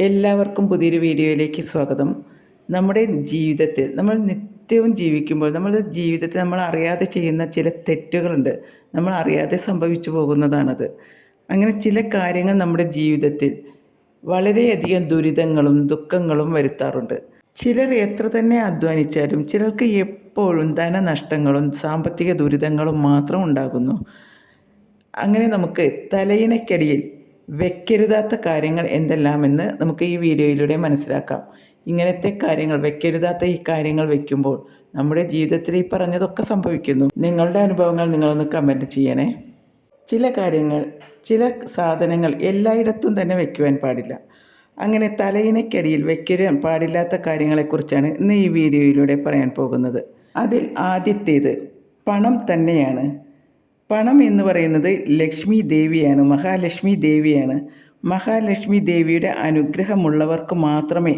എല്ലാവർക്കും പുതിയൊരു വീഡിയോയിലേക്ക് സ്വാഗതം. നമ്മുടെ ജീവിതത്തിൽ നമ്മൾ നിത്യവും ജീവിക്കുമ്പോൾ നമ്മൾ ജീവിതത്തിൽ നമ്മൾ അറിയാതെ ചെയ്യുന്ന ചില തെറ്റുകളുണ്ട്. നമ്മൾ അറിയാതെ സംഭവിച്ചു പോകുന്നതാണത്. അങ്ങനെ ചില കാര്യങ്ങൾ നമ്മുടെ ജീവിതത്തിൽ വളരെയധികം ദുരിതങ്ങളും ദുഃഖങ്ങളും വരുത്താറുണ്ട്. ചിലർ എത്ര തന്നെ അധ്വാനിച്ചാലും ചിലർക്ക് എപ്പോഴും ധനനഷ്ടങ്ങളും സാമ്പത്തിക ദുരിതങ്ങളും മാത്രം ഉണ്ടാകുന്നു. അങ്ങനെ നമുക്ക് തലയിണയ്ക്കടിയിൽ വെക്കരുതാത്ത കാര്യങ്ങൾ എന്തെല്ലാമെന്ന് നമുക്ക് ഈ വീഡിയോയിലൂടെ മനസ്സിലാക്കാം. ഇങ്ങനത്തെ കാര്യങ്ങൾ വെക്കരുതാത്ത ഈ കാര്യങ്ങൾ വെക്കുമ്പോൾ നമ്മുടെ ജീവിതത്തിൽ ഈ പറഞ്ഞതൊക്കെ സംഭവിക്കുന്നു. നിങ്ങളുടെ അനുഭവങ്ങൾ നിങ്ങളൊന്ന് കമന്റ് ചെയ്യണേ. ചില കാര്യങ്ങൾ ചില സാധനങ്ങൾ എല്ലായിടത്തും തന്നെ വെക്കുവാൻ പാടില്ല. അങ്ങനെ തലയിണയ്ക്കടിയിൽ വെക്കാൻ പാടില്ലാത്ത കാര്യങ്ങളെക്കുറിച്ചാണ് ഇന്ന് ഈ വീഡിയോയിലൂടെ പറയാൻ പോകുന്നത്. അതിൽ ആദ്യത്തേത് പണം തന്നെയാണ്. പണം എന്ന് പറയുന്നത് ലക്ഷ്മി ദേവിയാണ് മഹാലക്ഷ്മി ദേവിയാണ്. മഹാലക്ഷ്മി ദേവിയുടെ അനുഗ്രഹമുള്ളവർക്ക് മാത്രമേ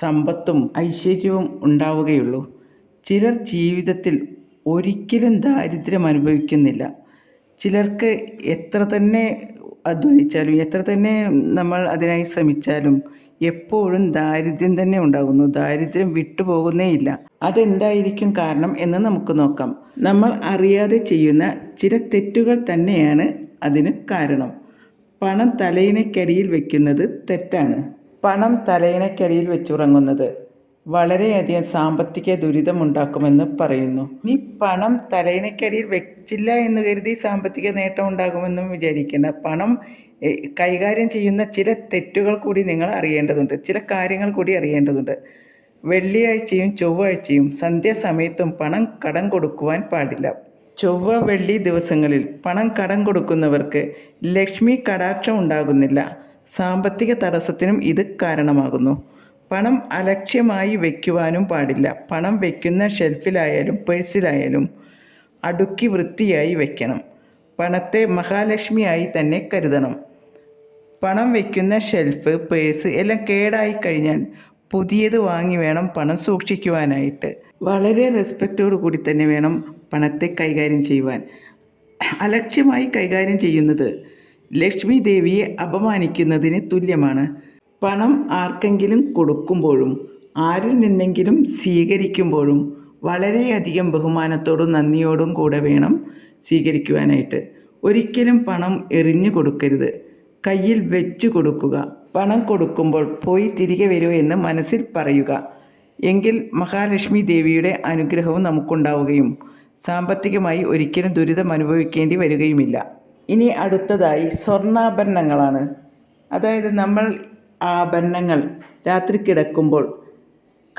സമ്പത്തും ഐശ്വര്യവും ഉണ്ടാവുകയുള്ളൂ. ചിലർ ജീവിതത്തിൽ ഒരിക്കലും ദാരിദ്ര്യം അനുഭവിക്കുന്നില്ല. ചിലർക്ക് എത്ര തന്നെ അധ്വാനിച്ചാലും എത്ര തന്നെ നമ്മൾ അതിനായി ശ്രമിച്ചാലും എപ്പോഴും ദാരിദ്ര്യം തന്നെ ഉണ്ടാകുന്നു. ദാരിദ്ര്യം വിട്ടുപോകുന്നേയില്ല. അതെന്തായിരിക്കും കാരണം എന്ന് നമുക്ക് നോക്കാം. നമ്മൾ അറിയാതെ ചെയ്യുന്ന ചില തെറ്റുകൾ തന്നെയാണ് അതിന് കാരണം. പണം തലയിണക്കടിയിൽ വെക്കുന്നത് തെറ്റാണ്. പണം തലയിണക്കടിയിൽ വെച്ചുറങ്ങുന്നത് വളരെയധികം സാമ്പത്തിക ദുരിതമുണ്ടാക്കുമെന്ന് പറയുന്നു. ഇനി പണം തലയിണക്കടിയിൽ വെച്ചില്ല എന്ന് കരുതി സാമ്പത്തിക നേട്ടം ഉണ്ടാകുമെന്നും വിചാരിക്കേണ്ട. പണം കൈകാര്യം ചെയ്യുന്ന ചില തെറ്റുകൾ കൂടി നിങ്ങൾ അറിയേണ്ടതുണ്ട്. ചില കാര്യങ്ങൾ കൂടി അറിയേണ്ടതുണ്ട്. വെള്ളിയാഴ്ചയും ചൊവ്വാഴ്ചയും സന്ധ്യാസമയത്തും പണം കടം കൊടുക്കുവാൻ പാടില്ല. ചൊവ്വ വെള്ളി ദിവസങ്ങളിൽ പണം കടം കൊടുക്കുന്നവർക്ക് ലക്ഷ്മി കടാക്ഷം ഉണ്ടാകുന്നില്ല. സാമ്പത്തിക തടസ്സത്തിനും ഇത് കാരണമാകുന്നു. പണം അലക്ഷ്യമായി വയ്ക്കുവാനും പാടില്ല. പണം വയ്ക്കുന്ന ഷെൽഫിലായാലും പേഴ്സിലായാലും അടുക്കി വൃത്തിയായി വയ്ക്കണം. പണത്തെ മഹാലക്ഷ്മിയായി തന്നെ കരുതണം. പണം വയ്ക്കുന്ന ഷെൽഫ് പേഴ്സ് എല്ലാം കേടായി കഴിഞ്ഞാൽ പുതിയത് വാങ്ങി വേണം പണം സൂക്ഷിക്കുവാനായിട്ട്. വളരെ റെസ്പെക്റ്റോടു കൂടി തന്നെ വേണം പണത്തെ കൈകാര്യം ചെയ്യുവാൻ. അലക്ഷ്യമായി കൈകാര്യം ചെയ്യുന്നത് ലക്ഷ്മി ദേവിയെ അപമാനിക്കുന്നതിന് തുല്യമാണ്. പണം ആർക്കെങ്കിലും കൊടുക്കുമ്പോഴും ആരിൽ നിന്നെങ്കിലും സ്വീകരിക്കുമ്പോഴും വളരെയധികം ബഹുമാനത്തോടും നന്ദിയോടും കൂടെ വേണം സ്വീകരിക്കുവാനായിട്ട്. ഒരിക്കലും പണം എറിഞ്ഞു കൊടുക്കരുത്. കയ്യിൽ വെച്ച് കൊടുക്കുക. പണം കൊടുക്കുമ്പോൾ പോയി തിരികെ വരൂ എന്ന് മനസ്സിൽ പറയുക. എങ്കിൽ മഹാലക്ഷ്മി ദേവിയുടെ അനുഗ്രഹവും നമുക്കുണ്ടാവുകയും സാമ്പത്തികമായി ഒരിക്കലും ദുരിതം അനുഭവിക്കേണ്ടി വരികയുമില്ല. ഇനി അടുത്തതായി സ്വർണാഭരണങ്ങളാണ്. അതായത് നമ്മൾ ആഭരണങ്ങൾ രാത്രി കിടക്കുമ്പോൾ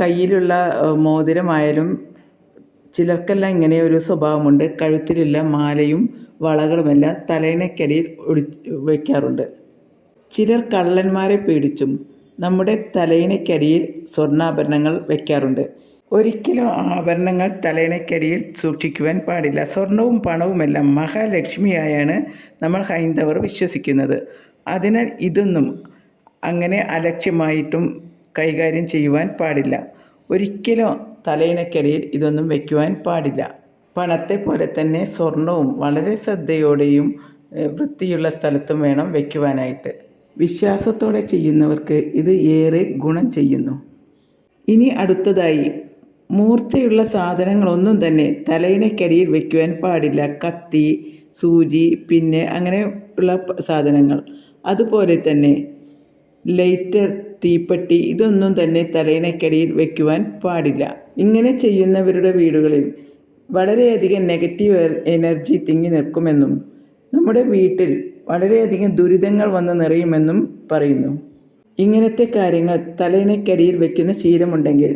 കയ്യിലുള്ള മോതിരമായാലും ചിലർക്കെല്ലാം ഇങ്ങനെ ഒരു സ്വഭാവമുണ്ട്. കഴുത്തിലുള്ള മാലയും വളകളുമെല്ലാം തലേനക്കടിയിൽ ഒടി വയ്ക്കാറുണ്ട് ചിലർ കള്ളന്മാരെ പേടിച്ചും നമ്മുടെ തലയിണയ്ക്കടിയിൽ സ്വർണാഭരണങ്ങൾ വയ്ക്കാറുണ്ട് ഒരിക്കലും ആഭരണങ്ങൾ തലയിണയ്ക്കടിയിൽ സൂക്ഷിക്കുവാൻ പാടില്ല. സ്വർണവും പണവുമെല്ലാം മഹാലക്ഷ്മിയായാണ് നമ്മൾ ഹൈന്ദവർ വിശ്വസിക്കുന്നത്. അതിനാൽ ഇതൊന്നും അങ്ങനെ അലക്ഷ്യമായിട്ടും കൈകാര്യം ചെയ്യുവാൻ പാടില്ല. ഒരിക്കലും തലയിണയ്ക്കടിയിൽ ഇതൊന്നും വയ്ക്കുവാൻ പാടില്ല. പണത്തെ പോലെ തന്നെ സ്വർണവും വളരെ ശ്രദ്ധയോടെയും വൃത്തിയുള്ള സ്ഥലത്തും വേണം വയ്ക്കുവാനായിട്ട് വിശ്വാസത്തോടെ ചെയ്യുന്നവർക്ക് ഇത് ഏറെ ഗുണം ചെയ്യുന്നു. ഇനി അടുത്തതായി മൂർച്ചയുള്ള സാധനങ്ങളൊന്നും തന്നെ തലയിണക്കടിയിൽ വയ്ക്കുവാൻ പാടില്ല. കത്തി സൂചി പിന്നെ അങ്ങനെ ഉള്ള സാധനങ്ങൾ. അതുപോലെ തന്നെ ലൈറ്റർ തീപ്പെട്ടി ഇതൊന്നും തന്നെ തലയിണക്കടിയിൽ വയ്ക്കുവാൻ പാടില്ല. ഇങ്ങനെ ചെയ്യുന്നവരുടെ വീടുകളിൽ വളരെയധികം നെഗറ്റീവ് എനർജി തിങ്ങി നിൽക്കുമെന്നും നമ്മുടെ വീട്ടിൽ വളരെയധികം ദുരിതങ്ങൾ വന്ന് നിറയുമെന്നും പറയുന്നു. ഇങ്ങനത്തെ കാര്യങ്ങൾ തലയിണക്കടിയിൽ വെക്കുന്ന ശീലമുണ്ടെങ്കിൽ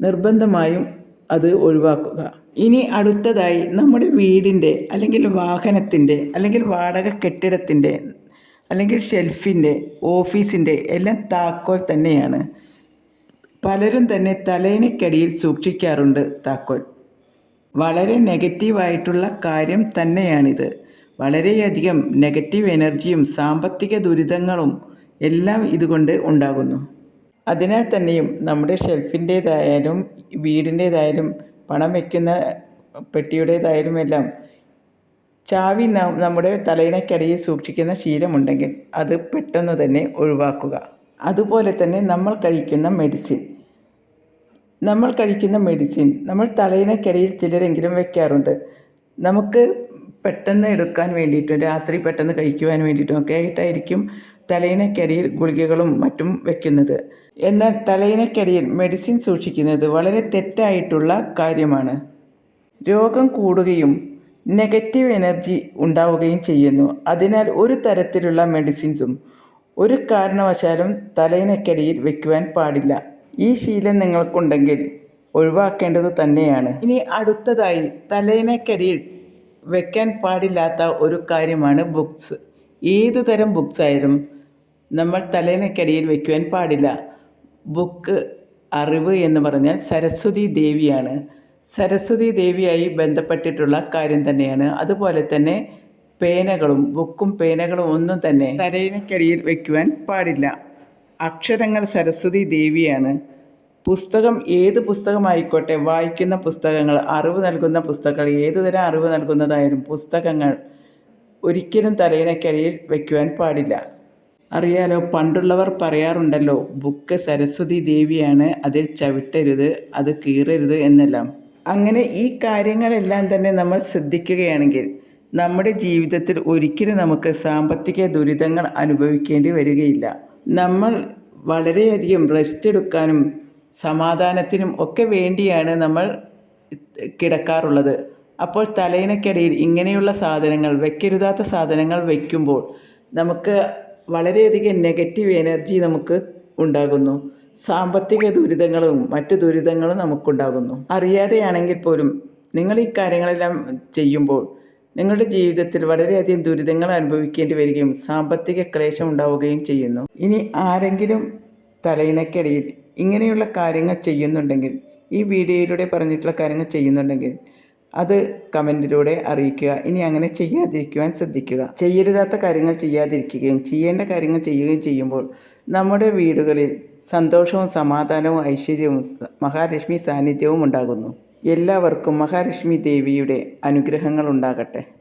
നിർബന്ധമായും അത് ഒഴിവാക്കുക. ഇനി അടുത്തതായി നമ്മുടെ വീടിന്റെ അല്ലെങ്കിൽ വാഹനത്തിന്റെ അല്ലെങ്കിൽ വാടക കെട്ടിടത്തിന്റെ അല്ലെങ്കിൽ ഷെൽഫിന്റെ ഓഫീസിന്റെ എല്ലാം താക്കോൽ തന്നെയാണ്. പലരും തന്നെ തലേനക്കടിയിൽ സൂക്ഷിക്കാറുണ്ട് താക്കോൽ. വളരെ നെഗറ്റീവായിട്ടുള്ള കാര്യം തന്നെയാണിത്. വളരെയധികം നെഗറ്റീവ് എനർജിയും സാമ്പത്തിക ദുരിതങ്ങളും എല്ലാം ഇതുകൊണ്ട് ഉണ്ടാകുന്നു. അതിനാൽ തന്നെയും നമ്മുടെ ഷെൽഫിന്റേതായാലും വീടിന്റേതായാലും പണം വയ്ക്കുന്ന പെട്ടിയുടേതായാലും എല്ലാം ചാവി ന- നമ്മുടെ തലയിണയ്ക്കടിയിൽ സൂക്ഷിക്കുന്ന ശീലമുണ്ടെങ്കിൽ അത് പെട്ടെന്ന് തന്നെ ഒഴിവാക്കുക. അതുപോലെ തന്നെ നമ്മൾ കഴിക്കുന്ന മെഡിസിൻ. നമ്മൾ കഴിക്കുന്ന മെഡിസിൻ. നമ്മൾ തലയിണക്കടിയിൽ ചിലരെങ്കിലും വെക്കാറുണ്ട് നമുക്ക് പെട്ടെന്ന് എടുക്കാൻ വേണ്ടിയിട്ടും രാത്രി പെട്ടെന്ന് കഴിക്കുവാൻ വേണ്ടിയിട്ടും ഒക്കെ ആയിട്ടായിരിക്കും തലയിണയ്ക്കടിയിൽ ഗുളികകളും മറ്റും വെക്കുന്നത് എന്നാൽ തലയിണയ്ക്കടിയിൽ മെഡിസിൻ സൂക്ഷിക്കുന്നത് വളരെ തെറ്റായിട്ടുള്ള കാര്യമാണ്. രോഗം കൂടുകയും നെഗറ്റീവ് എനർജി ഉണ്ടാവുകയും ചെയ്യുന്നു. അതിനാൽ ഒരു തരത്തിലുള്ള മെഡിസിൻസും ഒരു കാരണവശാലും തലയിണയ്ക്കടിയിൽ വെക്കുവാൻ പാടില്ല. ഈ ശീലം നിങ്ങൾക്കുണ്ടെങ്കിൽ ഒഴിവാക്കേണ്ടത് തന്നെയാണ്. ഇനി അടുത്തതായി തലയിണയ്ക്കടിയിൽ വെക്കാൻ പാടില്ലാത്ത ഒരു കാര്യമാണ് ബുക്സ് ഏതു തരം ബുക്സ് ആയാലും നമ്മൾ തലേനക്കടിയിൽ വെക്കുവാൻ പാടില്ല. ബുക്ക് അറിവ് എന്ന് പറഞ്ഞാൽ സരസ്വതി ദേവിയാണ്. സരസ്വതി ദേവിയായി ബന്ധപ്പെട്ടിട്ടുള്ള കാര്യം തന്നെയാണ്. അതുപോലെ തന്നെ പേനകളും ബുക്കും പേനകളും ഒന്നും തന്നെ തരയിനക്കടിയിൽ വയ്ക്കുവാൻ പാടില്ല. അക്ഷരങ്ങൾ സരസ്വതി ദേവിയാണ്. പുസ്തകം ഏത് പുസ്തകമായിക്കോട്ടെ വായിക്കുന്ന പുസ്തകങ്ങൾ അറിവ് നൽകുന്ന പുസ്തകങ്ങൾ ഏതുതരം അറിവ് നൽകുന്നതായാലും പുസ്തകങ്ങൾ ഒരിക്കലും തലയിണയ്ക്കടിയിൽ വയ്ക്കുവാൻ പാടില്ല. അറിയാലോ പണ്ടുള്ളവർ പറയാറുണ്ടല്ലോ ബുക്ക് സരസ്വതി ദേവിയാണ് അതിൽ ചവിട്ടരുത് അത് കീറരുത് എന്നെല്ലാം. അങ്ങനെ ഈ കാര്യങ്ങളെല്ലാം തന്നെ നമ്മൾ ശ്രദ്ധിക്കുകയാണെങ്കിൽ നമ്മുടെ ജീവിതത്തിൽ ഒരിക്കലും നമുക്ക് സാമ്പത്തിക ദുരിതങ്ങൾ അനുഭവിക്കേണ്ടി വരികയില്ല. നമ്മൾ വളരെയധികം റെസ്റ്റ് എടുക്കാനും സമാധാനത്തിനും ഒക്കെ വേണ്ടിയാണ് നമ്മൾ കിടക്കാറുള്ളത്. അപ്പോൾ തലയിണക്കിടയിൽ ഇങ്ങനെയുള്ള സാധനങ്ങൾ വെക്കരുതാത്ത സാധനങ്ങൾ വയ്ക്കുമ്പോൾ നമുക്ക് വളരെയധികം നെഗറ്റീവ് എനർജി നമുക്ക് ഉണ്ടാകുന്നു. സാമ്പത്തിക ദുരിതങ്ങളും മറ്റു ദുരിതങ്ങളും നമുക്കുണ്ടാകുന്നു. അറിയാതെയാണെങ്കിൽ പോലും നിങ്ങൾ ഈ കാര്യങ്ങളെല്ലാം ചെയ്യുമ്പോൾ നിങ്ങളുടെ ജീവിതത്തിൽ വളരെയധികം ദുരിതങ്ങൾ അനുഭവിക്കേണ്ടി വരികയും സാമ്പത്തിക ക്ലേശം ഉണ്ടാവുകയും ചെയ്യുന്നു. ഇനി ആരെങ്കിലും തലയിണയ്ക്കടിയിൽ ഇങ്ങനെയുള്ള കാര്യങ്ങൾ ചെയ്യുന്നുണ്ടെങ്കിൽ ഈ വീഡിയോയിലൂടെ പറഞ്ഞിട്ടുള്ള കാര്യങ്ങൾ ചെയ്യുന്നുണ്ടെങ്കിൽ അത് കമന്റിലൂടെ അറിയിക്കുക. ഇനി അങ്ങനെ ചെയ്യാതിരിക്കുവാൻ ശ്രദ്ധിക്കുക. ചെയ്യരുതാത്ത കാര്യങ്ങൾ ചെയ്യാതിരിക്കുകയും ചെയ്യേണ്ട കാര്യങ്ങൾ ചെയ്യുകയും ചെയ്യുമ്പോൾ നമ്മുടെ വീടുകളിൽ സന്തോഷവും സമാധാനവും ഐശ്വര്യവും മഹാലക്ഷ്മി സാന്നിധ്യവും ഉണ്ടാകുന്നു. എല്ലാവർക്കും മഹാലക്ഷ്മി ദേവിയുടെ അനുഗ്രഹങ്ങൾ ഉണ്ടാകട്ടെ.